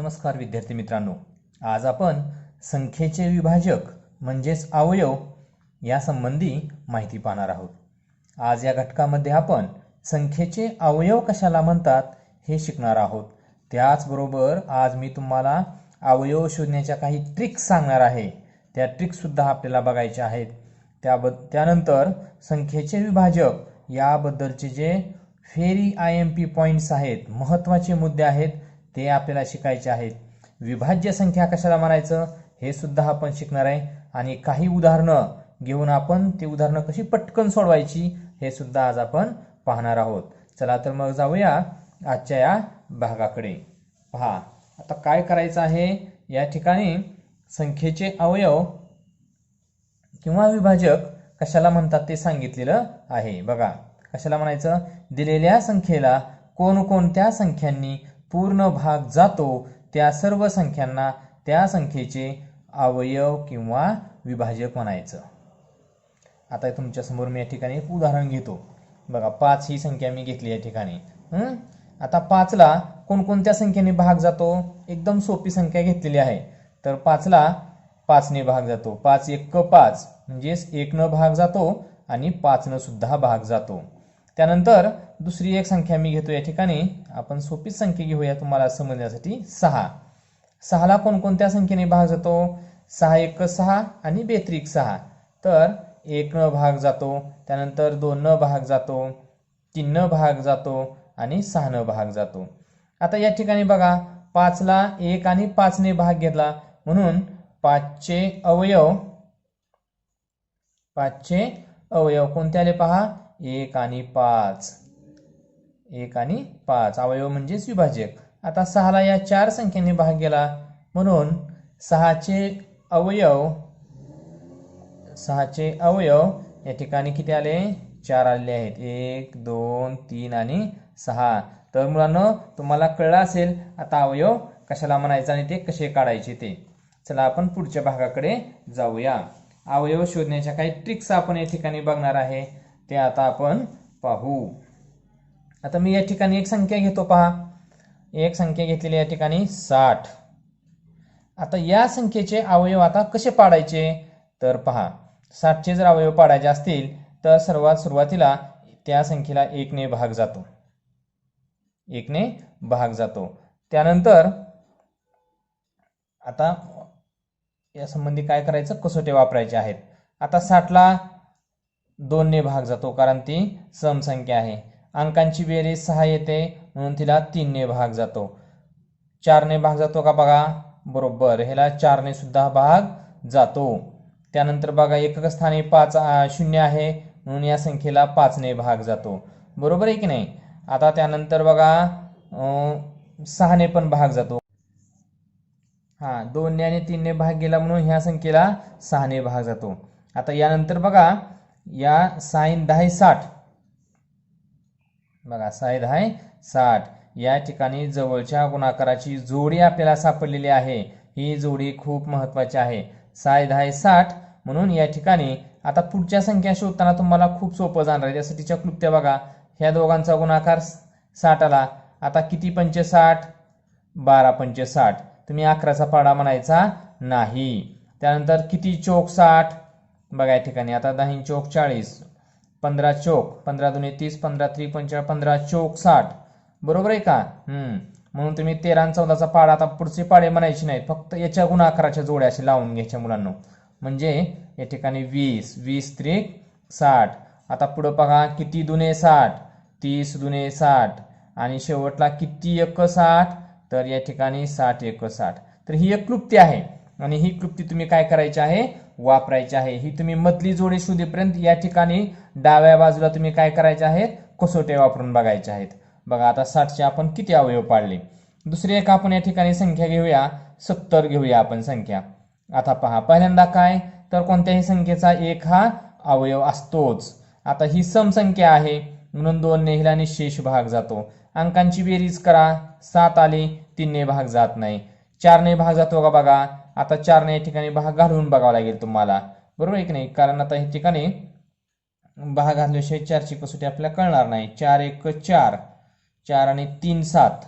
नमस्कार विद्यार्थी मित्रांनो. आज आपण संख्येचे विभाजक म्हणजेच अवयव या संबंधी माहिती पाहणार आहोत. आज या घटकामध्ये आपण संख्येचे अवयव कशाला म्हणतात हे शिकणार आहोत. त्याचबरोबर आज मी तुम्हाला अवयव शोधण्याच्या काही ट्रिक्स सांगणार आहे. त्या ट्रिक्ससुद्धा आपल्याला बघायच्या आहेत. त्याब त्यानंतर संख्येचे विभाजक याबद्दलचे जे फेरी आय एम पी पॉईंट्स आहेत महत्त्वाचे मुद्दे आहेत ते आपल्याला शिकायचे आहेत. विभाज्य संख्या कशाला म्हणायचं? हे सुद्धा आपण शिकणार आहे. आणि काही उदाहरणं घेऊन आपण ती उदाहरणं कशी पटकन सोडवायची हे सुद्धा आज आपण पाहणार आहोत. चला तर मग जाऊया आजच्या या भागाकडे. पहा आता काय करायचं आहे? या ठिकाणी संख्येचे अवयव किंवा विभाजक कशाला म्हणतात ते सांगितलेलं आहे. बघा कशाला म्हणायचं? दिलेल्या संख्येला कोणकोणत्या संख्यांनी पूर्ण भाग जातो त्या सर्व संख्यांना त्या संख्येचे अवयव किंवा विभाजक म्हणायचं. आता तुमच्यासमोर मी या ठिकाणी एक उदाहरण घेतो. बघा पाच ही संख्या मी घेतली या ठिकाणी. आता पाचला कोणकोणत्या संख्येने भाग जातो? एकदम सोपी संख्या घेतलेली आहे. तर पाचला पाचने भाग जातो. पाच एक पाच म्हणजेच एकनं भाग जातो आणि पाचनं सुद्धा भाग जातो. त्यानंतर दुसरी एक संख्या मी घेतो या ठिकाणी. आपण सोपीच संख्या घेऊया तुम्हाला समजण्यासाठी सहा. सहाला कोणकोणत्या संख्येने भाग जातो? सहा एक सहा आणि बेत्रिक सहा. तर एक न भाग जातो त्यानंतर दोन न भाग जातो तीन न भाग जातो आणि सहा न भाग जातो. आता या ठिकाणी बघा पाचला एक आणि पाचने भाग घेतला. म्हणून पाचचे अवयव पाचचे अवयव कोणते आले पहा? एक आणि पाच. एक आणि पाच. अवयव म्हणजेच विभाजक आता सहाला या चार संख्येने भाग गेला म्हणून सहाचे अवयव सहाचे अवयव या ठिकाणी किती आले? चार आलेले आहेत. एक दोन तीन आणि सहा. तर मुलांना तुम्हाला कळलं असेल आता अवयव कशाला म्हणायचं आणि ते कसे काढायचे ते. चला आपण पुढच्या भागाकडे जाऊया. अवयव शोधण्याच्या काही ट्रिक्स आपण या ठिकाणी बघणार आहे. ते आता आपण पाहू. आता मी या ठिकाणी एक संख्या घेतो पहा. एक संख्या घेतलेली या ठिकाणी साठ. आता या संख्येचे अवयव आता कसे पाडायचे? तर पहा साठचे जर अवयव पाडायचे असतील तर सर्वात सुरुवातीला त्या संख्येला एकने भाग जातो. एकने भाग जातो. त्यानंतर आता या संबंधी काय करायचं? कसोटे वापरायचे आहेत. आता साठला दोनने भाग जातो कारण ती समसंख्या आहे. अंकांची बेरीज सहा येते म्हणून तिला तीनने भाग जातो. चारने भाग जातो का बघा? बरोबर ह्याला चारने सुद्धा भाग जातो. त्यानंतर बघा एकक स्थानी पाच शून्य आहे म्हणून या संख्येला पाचने भाग जातो. बरोबर आहे की नाही? आता त्यानंतर बघा सहाने पण भाग जातो. हा दोनने आणि तीनने भाग गेला म्हणून ह्या संख्येला सहाने भाग जातो. आता यानंतर बघा या साईन दहा साठ बघा साई दहा साठ. या ठिकाणी जवळच्या गुणाकाराची जोडी आपल्याला सापडलेली आहे. ही जोडी खूप महत्वाची आहे. साय दहा साठ. म्हणून या ठिकाणी आता पुढच्या संख्या शोधताना तुम्हाला खूप सोपं जाणार आहे. त्यासाठीच्या क्लुप्त्या बघा. ह्या दोघांचा गुणाकार साठ आला. आता किती पंच साठ? बारा पंच साठ. तुम्ही अकराचा पाडा म्हणायचा नाही. त्यानंतर किती चोक साठ? बघा या ठिकाणी. आता दहा चोक चाळीस. पंधरा चोक पंधरा दोन्ही तीस पंधरा त्री पंचेचाळीस पंधरा चोक साठ. बरोबर आहे का? हम्म. म्हणून तुम्ही तेरा चौदाचा पाडा आता पुढचे पाडे म्हणायचे नाहीत. फक्त याच्या गुणाकाराच्या जोड्या असे लावून घ्यायच्या मुलांना. म्हणजे या ठिकाणी वीस वीस त्रिक साठ. आता पुढं बघा किती दुने साठ? तीस दुने साठ. आणि शेवटला किती एक साठ? तर या ठिकाणी साठ एक साठ. तर ही एक क्लुप्ती आहे. आणि ही क्लुप्ती तुम्ही काय करायची आहे? वापरायची आहे. ही तुम्ही मधली जोडी शोधेपर्यंत या ठिकाणी डाव्या बाजूला तुम्ही काय करायचे आहेत? कसोटे वापरून बघायचे आहेत. बघा आता साठचे आपण किती अवयव पाडले? दुसरी एक आपण या ठिकाणी संख्या घेऊया. सत्तर घेऊया आपण संख्या. आता पहा पहिल्यांदा काय? तर कोणत्याही संख्येचा एक हा अवयव असतोच. आता ही समसंख्या आहे. म्हणून दोन नेहला निशेष भाग जातो. अंकांची बेरीज करा. सात आली तीनने भाग जात नाही. चारने भाग जातो का बघा? आता चारने या ठिकाणी भाग घालून बघावा लागेल तुम्हाला. बरोबर आहे की नाही? कारण आता या ठिकाणी भाग घातल्याशिवाय चारची कसोटी आपल्याला कळणार नाही. चार एक चार. चार आणि तीन सात.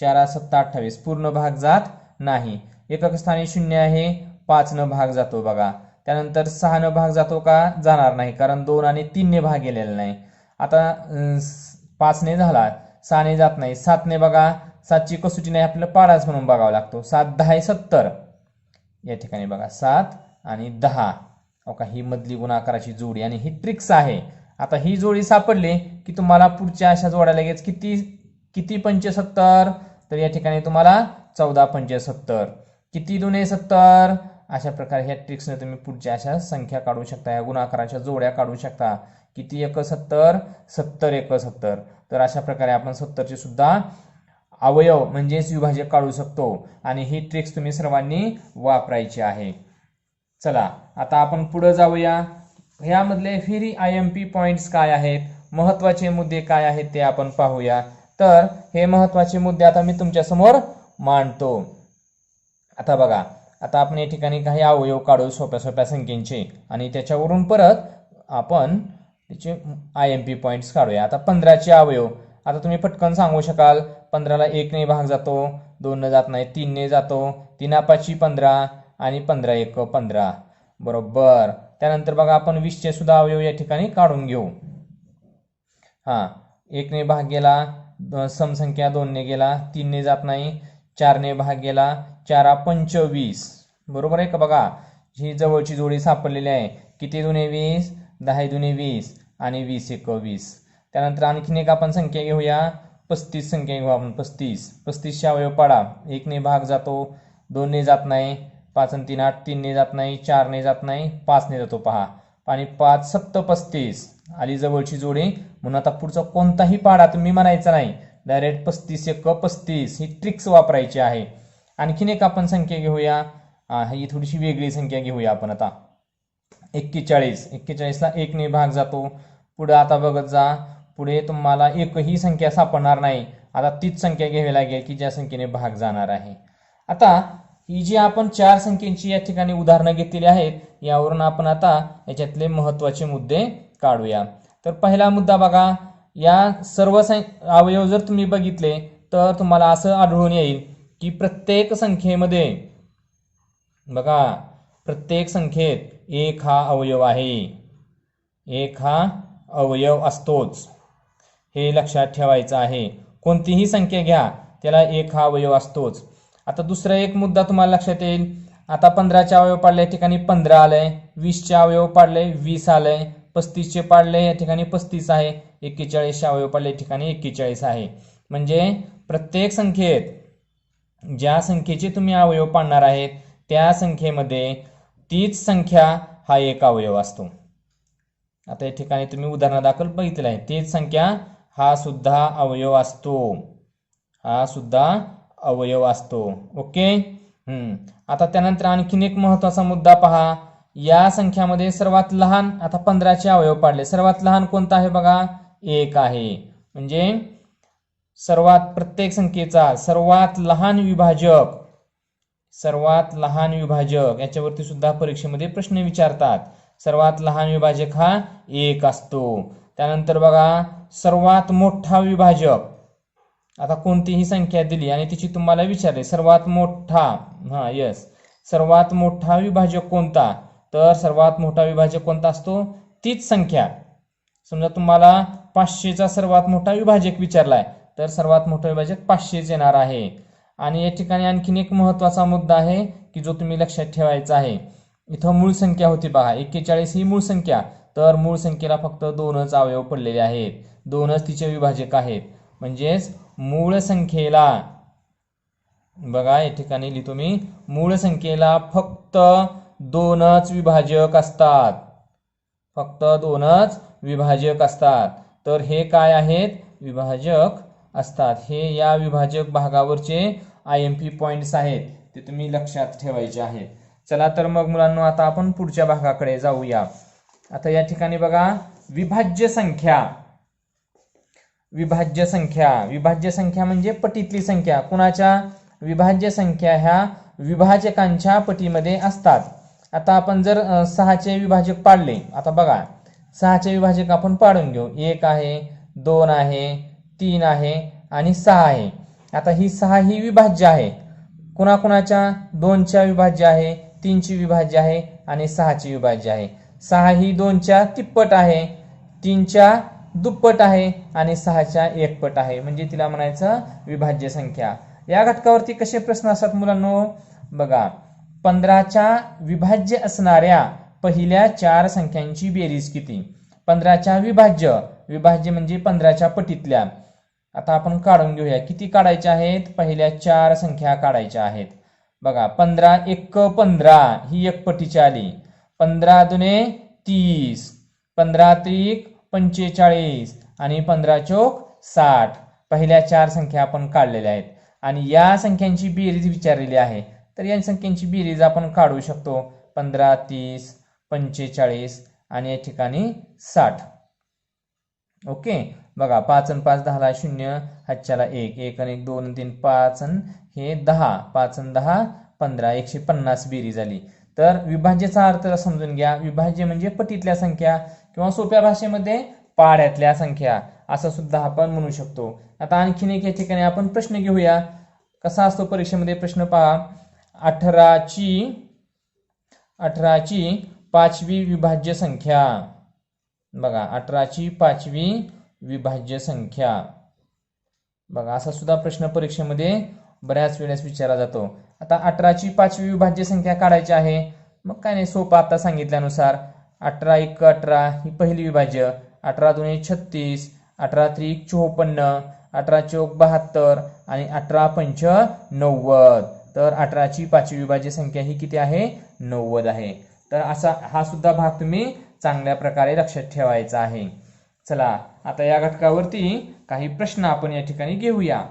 चार सत्ता अठ्ठावीस. पूर्ण भाग जात नाही. एकक स्थानी शून्य आहे. पाच न भाग जातो बघा. त्यानंतर सहा न भाग जातो का? जाणार नाही. कारण दोन आणि तीनने भाग गेलेला नाही. आता पाचने झाला. सहाने जात नाही. सातने बघा. सातची कसोटी नाही. आपल्याला पाडाच म्हणून बघावा लागतो. सात दहा सत्तर. या ठिकाणी बघा सात आणि दहा. ओका का ही मधली गुणाकाराची जोडी आणि ही ट्रिक्स आहे. आता ही जोडी सापडली की तुम्हाला पुढच्या अशा जोड्या लगेच किती किती पंचेसत्तर? तर या ठिकाणी तुम्हाला चौदा पंचेसत्तर. किती दुने सत्तर? अशा प्रकारे ह्या ट्रिक्सने तुम्ही पुढच्या अशा संख्या काढू शकता या गुणाकाराच्या जोड्या काढू शकता. किती एक सत्तर सत्तर एक सत्तर तर अशा प्रकारे आपण सत्तरचे सुद्धा अवयव म्हणजेच विभाजक काढू शकतो. आणि ही ट्रिक्स तुम्ही सर्वांनी वापरायची आहे. चला आता आपण पुढे जाऊया. ह्यामधले फिरी आय एम पी पॉईंट्स काय आहेत? महत्त्वाचे मुद्दे काय आहेत ते आपण पाहूया. तर हे महत्त्वाचे मुद्दे आता मी तुमच्यासमोर मांडतो. आता बघा आता आपण या ठिकाणी काही अवयव काढू सोप्या सोप्या संख्येचे. आणि त्याच्यावरून परत आपण त्याचे आय एम पी पॉईंट्स काढूया. आता पंधराचे अवयव. आता तुम्ही पटकन सांगू शकाल पंधराला एकने भाग जातो दोनने जात नाही तीनने जातो तीन पाची पंधरा आणि पंधरा एक पंधरा. बरोबर. त्यानंतर बघा आपण वीसचे सुद्धा अवयव या ठिकाणी काढून घेऊ. हां एकने भाग गेला समसंख्या दोनने गेला तीनने जात नाही चारने भाग गेला चारा पंचवीस बरोबर आहे का बघा? ही जवळची जोडी सापडलेली आहे. किती दुने वीस? दहा दुने वीस आणि वीस एक वीस. त्यानंतर आणखीन एक आपण संख्या घेऊया. पस्तीस संख्या घेऊ आपण. पस्तीस. पस्तीसशे अवयव पाडा. एकने भाग जातो दोनने जात नाही पाच आणि तीन आठ तीनने जात नाही चारने जात नाही पाचने जातो. पहा. आणि पाच सप्त पस्तीस. आली जवळची जोडी. म्हणून आता पुढचा कोणताही पाडा तुम्ही म्हणायचा नाही. डायरेक्ट पस्तीस एक पस्तीस. ही ट्रिक्स वापरायची आहे. आणखीन एक आपण संख्या घेऊया. ही थोडीशी वेगळी संख्या घेऊया आपण आता. एक्केचाळीस. एक्केचाळीसला एकने भाग जातो. पुढं आता बघत जा. पुढे तुम्हाला एकही संख्या सापडणार नाही. आता तीच संख्या घ्यावी लागेल की ज्या संख्येने भाग जाणार आहे. आता ही जी आपण चार संख्येची या ठिकाणी उदाहरणं घेतलेली आहेत यावरून आपण आता याच्यातले महत्त्वाचे मुद्दे काढूया. तर पहिला मुद्दा बघा या सर्व सं अवयव जर तुम्ही बघितले तर तुम्हाला असं आढळून येईल की प्रत्येक संख्येमध्ये बघा प्रत्येक संख्येत एक हा अवयव आहे. एक हा अवयव असतोच. हे लक्षात ठेवायचं आहे. कोणतीही संख्या घ्या त्याला एक हा अवयव असतोच. आता दुसरा एक मुद्दा तुम्हाला लक्षात येईल. आता पंधराच्या अवयव पाडले या ठिकाणी पंधरा आलंय. वीसचे अवयव पाडले वीस आलंय. पस्तीसचे पाडले या ठिकाणी पस्तीस आहे. एक्केचाळीसचे अवयव पाडल्या ठिकाणी एक्केचाळीस आहे. म्हणजे प्रत्येक संख्येत ज्या संख्येचे तुम्ही अवयव पाडणार आहेत त्या संख्येमध्ये तीच संख्या हा एक अवयव असतो. आता या ठिकाणी तुम्ही उदाहरणादाखल बघितलं आहे. तीच संख्या हा सुद्धा अवयव असतो. हा सुद्धा अवयव असतो. ओके? हम्म. आता त्यानंतर आणखीन एक महत्त्वाचा मुद्दा पहा. या संख्यामध्ये सर्वात लहान आता पंधराचे अवयव पाडले. सर्वात लहान कोणता आहे बघा? एक आहे. म्हणजे सर्वात प्रत्येक संख्येचा सर्वात लहान विभाजक सर्वात लहान विभाजक याच्यावरती सुद्धा परीक्षेमध्ये प्रश्न विचारतात. सर्वात लहान विभाजक हा एक असतो. त्यानंतर बघा सर्वात मोठा विभाजक. आता कोणतीही संख्या दिली आणि तिची तुम्हाला विचारले सर्वात मोठा हा यस सर्वात मोठा विभाजक कोणता? तर सर्वात मोठा विभाजक कोणता असतो? तीच संख्या. समजा तुम्हाला पाचशेचा सर्वात मोठा विभाजक विचारलाय तर सर्वात मोठा विभाजक पाचशेच येणार आहे. आणि या ठिकाणी आणखीन एक महत्त्वाचा मुद्दा आहे की जो तुम्ही लक्षात ठेवायचा आहे. इथं मूळ संख्या होती बघा एक्केचाळीस ही मूळ संख्या. तर मूळ संख्येला फक्त दोनच अवयव पडलेले आहेत. दोनच तिचे विभाजक आहेत. म्हणजेच मूळ संख्येला बघा या ठिकाणी लिहितो मी मूळ संख्येला फक्त दोनच विभाजक असतात. फक्त दोनच विभाजक असतात. तर हे काय आहेत? विभाजक असतात. हे या विभाजक भागावरचे आय एम पी पॉईंट्स आहेत. ते तुम्ही लक्षात ठेवायचे आहेत. चला तर मग मुलांना आता आपण पुढच्या भागाकडे जाऊया. आता या ठिकाणी बघा विभाज्य संख्या. विभाज्य संख्या. विभाज्य संख्या म्हणजे पटीतली संख्या. कुणाच्या? विभाज्य संख्या ह्या विभाजकांच्या पटीमध्ये असतात. आता आपण जर सहाचे विभाजक पाडले आता बघा सहाचे विभाजक आपण पाडून घेऊ. एक आहे दोन आहे तीन आहे आणि सहा आहे. आता ही सहा ही विभाज्य आहे. कुणाकुणाच्या? दोनच्या विभाज्य आहे तीनची विभाज्य आहे आणि सहाची विभाज्य आहे. सहा ही दोनच्या तिप्पट आहे तीनच्या दुप्पट आहे आणि सहाच्या एकपट आहे. म्हणजे तिला म्हणायचं विभाज्य संख्या. या घटकावरती कसे प्रश्न असतात मुलांनो? बघा पंधराच्या विभाज्य असणाऱ्या पहिल्या चार संख्यांची बेरीज किती? पंधराच्या विभाज्य विभाज्य म्हणजे पंधराच्या पटीतल्या. आता आपण काढून घेऊया. किती काढायच्या आहेत? पहिल्या चार संख्या काढायच्या आहेत. बघा पंधरा एक पंधरा ही एक पटीची आली. पंधरा दुने तीस. पंधरा त्रिक पंचेचाळीस आणि पंधरा चोक साठ. पहिल्या चार संख्या आपण काढलेल्या आहेत. आणि या संख्यांची बेरीज विचारलेली आहे. तर या संख्यांची बेरीज आपण काढू शकतो. पंधरा तीस पंचेचाळीस आणि या ठिकाणी साठ. ओके? बघा पाच आणि पाच दहाला शून्य हातच्याला एक. एक आणि एक दोन तीन पाच आणि हे दहा. पाच आणि दहा पंधरा. एकशे पन्नास बेरीज झाली तर विभाज्यचा अर्थ समजून घ्या. विभाज्य म्हणजे पटीतल्या संख्या किंवा सोप्या भाषेमध्ये पाड्यातल्या संख्या. असं सुद्धा आपण म्हणू शकतो. आता आणखीन एक या ठिकाणी आपण प्रश्न घेऊया. कसा असतो परीक्षेमध्ये? प्रश्न पहा. अठराची अठराची पाचवी विभाज्य संख्या. बघा अठराची पाचवी विभाज्य संख्या. बघा असा सुद्धा प्रश्न परीक्षेमध्ये बऱ्याच वेळेस विचारला जातो. आता अठराची पाचवी विभाज्य संख्या काढायची आहे. मग काय नाही सोपं आता सांगितल्यानुसार. अठरा एक अठरा ही पहिली विभाज्य. अठरा दोन छत्तीस अठरा त्रिक चोपन्न अठरा चौक बहात्तर आणि अठरा पंच नव्वद. तर अठराची पाचवी विभाज्य संख्या ही किती आहे? नव्वद आहे. तर असा हा सुद्धा भाग तुम्ही चांगल्या प्रकारे लक्षात ठेवायचा आहे. चला आता या घटकावरती काही प्रश्न आपण या ठिकाणी घेऊया.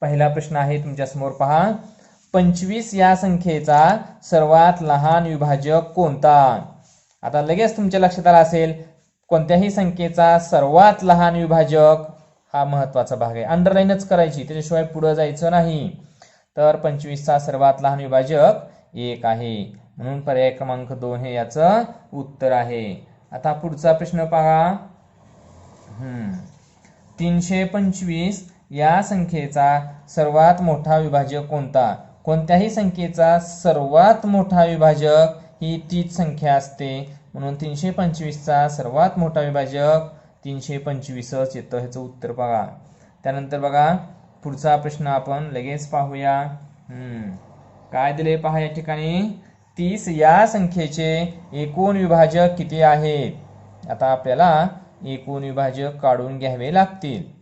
पहिला प्रश्न आहे तुमच्यासमोर पहा. पंचवीस या संख्येचा सर्वात लहान विभाजक कोणता? आता लगेच तुमच्या लक्षात आला असेल कोणत्याही संख्येचा सर्वात लहान विभाजक हा महत्त्वाचा भाग आहे. अंडरलाईनच करायची त्याच्याशिवाय पुढे जायचं नाही. तर पंचवीसचा सर्वात लहान विभाजक एक आहे. म्हणून पर्याय क्रमांक दोन हे याचं उत्तर आहे. आता पुढचा प्रश्न पहा. हम्म. तीनशे पंचवीस या संख्येचा सर्वात मोठा विभाजक कोणता? कोणत्याही संख्येचा सर्वात मोठा विभाजक ही तीच संख्या असते. म्हणून तीनशे पंचवीसचा सर्वात मोठा विभाजक तीनशे पंचवीसच येतं. ह्याचं उत्तर बघा. त्यानंतर बघा पुढचा प्रश्न आपण लगेच पाहूया. काय दिले पहा या ठिकाणी? तीस या संख्येचे एकूण विभाजक किती आहेत? आता आपल्याला एकूण विभाजक काढून घ्यावे लागतील.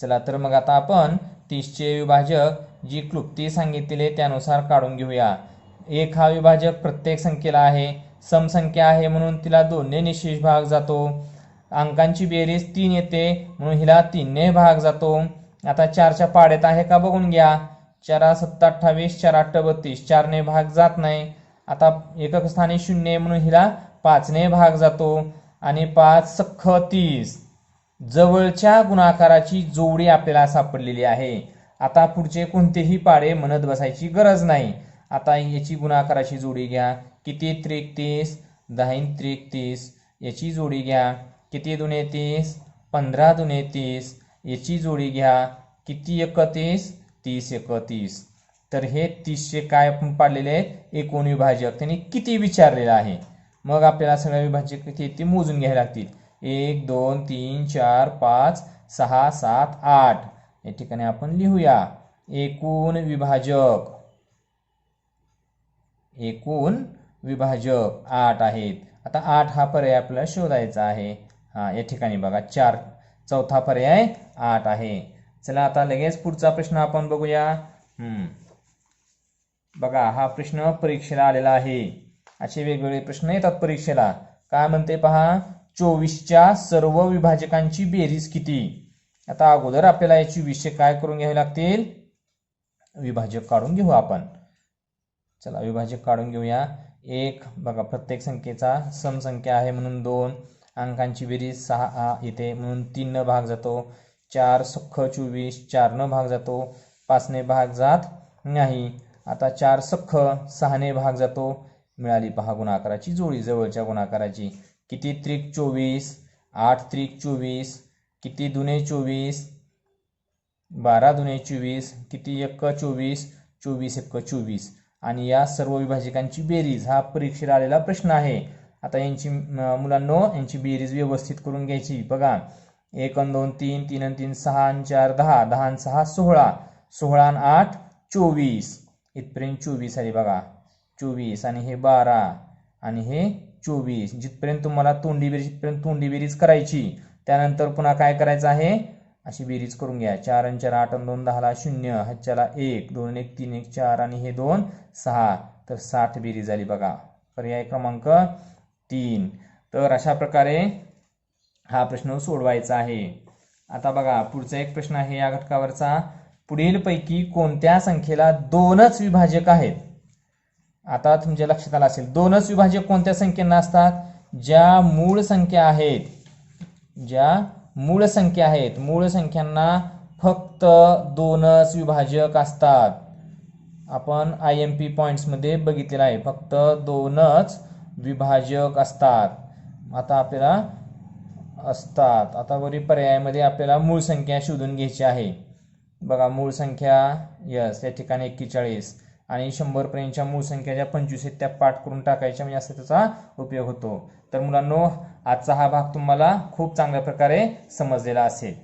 चला तर मग आता आपण तीसचे विभाजक जी क्लुप्ती सांगितलेली आहे त्यानुसार काढून घेऊया. एक हा विभाजक प्रत्येक संख्येला आहे समसंख्या आहे म्हणून तिला दोनने निशेष भाग जातो. अंकांची बेरीज तीन येते म्हणून हिला तीनने भाग जातो. आता चारच्या पाड्यात आहे का बघून घ्या. चारा सत्ता अठ्ठावीस चार अठ्ठ बत्तीस चारने भाग जात नाही. आता एकक स्थानी शून्य म्हणून हिला पाचने भाग जातो. आणि पाच सख्ख तीस. जवळच्या गुणाकाराची जोडी आपल्याला सापडलेली आहे. आता पुढचे कोणतेही पाडे म्हणत बसायची गरज नाही. आता याची गुणाकाराची जोडी घ्या. किती त्रिक तीस त्रेकतीस. त्रिक तीस याची जोडी घ्या. किती दुने तीस? पंधरा दुने तीस. याची जोडी घ्या. किती एकतीस? तीस एकतीस. तर हे तीसशे काय आपण पाडलेले आहेत? एकूण विभाजक. त्यांनी किती विचारलेलं आहे? मग आपल्याला सगळ्या विभाजक किती ते मोजून घ्यावे लागतील. एक दोन तीन चार पाच सहा सात आठ. या ठिकाणी आपण लिहूया. एकूण विभाजक. एकूण विभाजक आठ आहेत. आता आठ हा पर्याय आपल्याला शोधायचा आहे. हा या ठिकाणी बघा चार. चौथा पर्याय आठ आहे. चला आता लगेच पुढचा प्रश्न आपण बघूया. हम्म. बघा हा प्रश्न परीक्षेला आलेला आहे. असे वेगवेगळे प्रश्न येतात परीक्षेला. काय म्हणते पहा? चोवीसच्या सर्व विभाजकांची बेरीज किती? आता अगोदर आपल्याला याची विषय काय करून घ्यावे लागतील? विभाजक काढून घेऊ आपण. चला विभाजक काढून घेऊया. एक बघा प्रत्येक संख्येचा समसंख्या आहे म्हणून दोन. अंकांची बेरीज सहा येते म्हणून तीन न भाग जातो. चार सख्ख चोवीस चारनं भाग जातो. पाचने भाग जात नाही. आता चार सख्ख सहाने भाग जातो. मिळाली पहा गुणाकाराची जोडी जवळच्या गुणाकाराची. किती त्रिक चोवीस? आठ त्रिक चोवीस. किती दुने चोवीस? बारा दुने चोवीस. किती एक चोवीस? चोवीस एक चोवीस. आणि या सर्व विभाजकांची बेरीज हा परीक्षेला आलेला प्रश्न आहे. आता यांची मुलांनो यांची बेरीज व्यवस्थित करून घ्यायची. बघा एक अन दोन तीन तीन अन तीन सहा अन चार दहा दहा अन सहा सोळा. सोळा अन आठ चोवीस. इथपर्यंत चोवीस आली बघा. चोवीस आणि हे बारा. आणि हे चोवीस जिथपर्यंत तुम्हाला तोंडी बेरीज जिथपर्यंत तोंडी बेरीज करायची त्यानंतर पुन्हा काय करायचं आहे? अशी बेरीज करून घ्या. चार आणि चार आठ आणि दोन दहाला शून्य ह्याच्याला एक दोन एक तीन एक चार आणि हे दोन सहा. तर साठ बेरीज झाली बघा. पर्याय क्रमांक तीन. तर अशा प्रकारे हा प्रश्न सोडवायचा आहे. आता बघा पुढचा एक प्रश्न आहे या घटकावरचा. पुढीलपैकी कोणत्या संख्येला दोनच विभाजक आहेत? आता तुमच्या लक्षात आलं असेल दोनच विभाजक कोणत्या संख्येना असतात? ज्या मूळ संख्या आहेत ज्या मूळ संख्या आहेत मूळ संख्यांना फक्त दोनच विभाजक असतात. आपण आय एम पी पॉईंट्समध्ये बघितलेलं आहे फक्त दोनच विभाजक असतात. आता आपल्याला असतात. आता वरील पर्यायामध्ये आपल्याला मूळ संख्या शोधून घ्यायची आहे. बघा मूळ संख्या यस या ठिकाणी एक्केचाळीस आणि शंभरपर्यंतच्या मूळ संख्या ज्या पंचवीस आहेत त्या पाठ करून टाकायच्या म्हणजे असं त्याचा उपयोग होतो. तर मुलांनो आजचा हा भाग तुम्हाला खूप चांगल्या प्रकारे समजलेला असेल.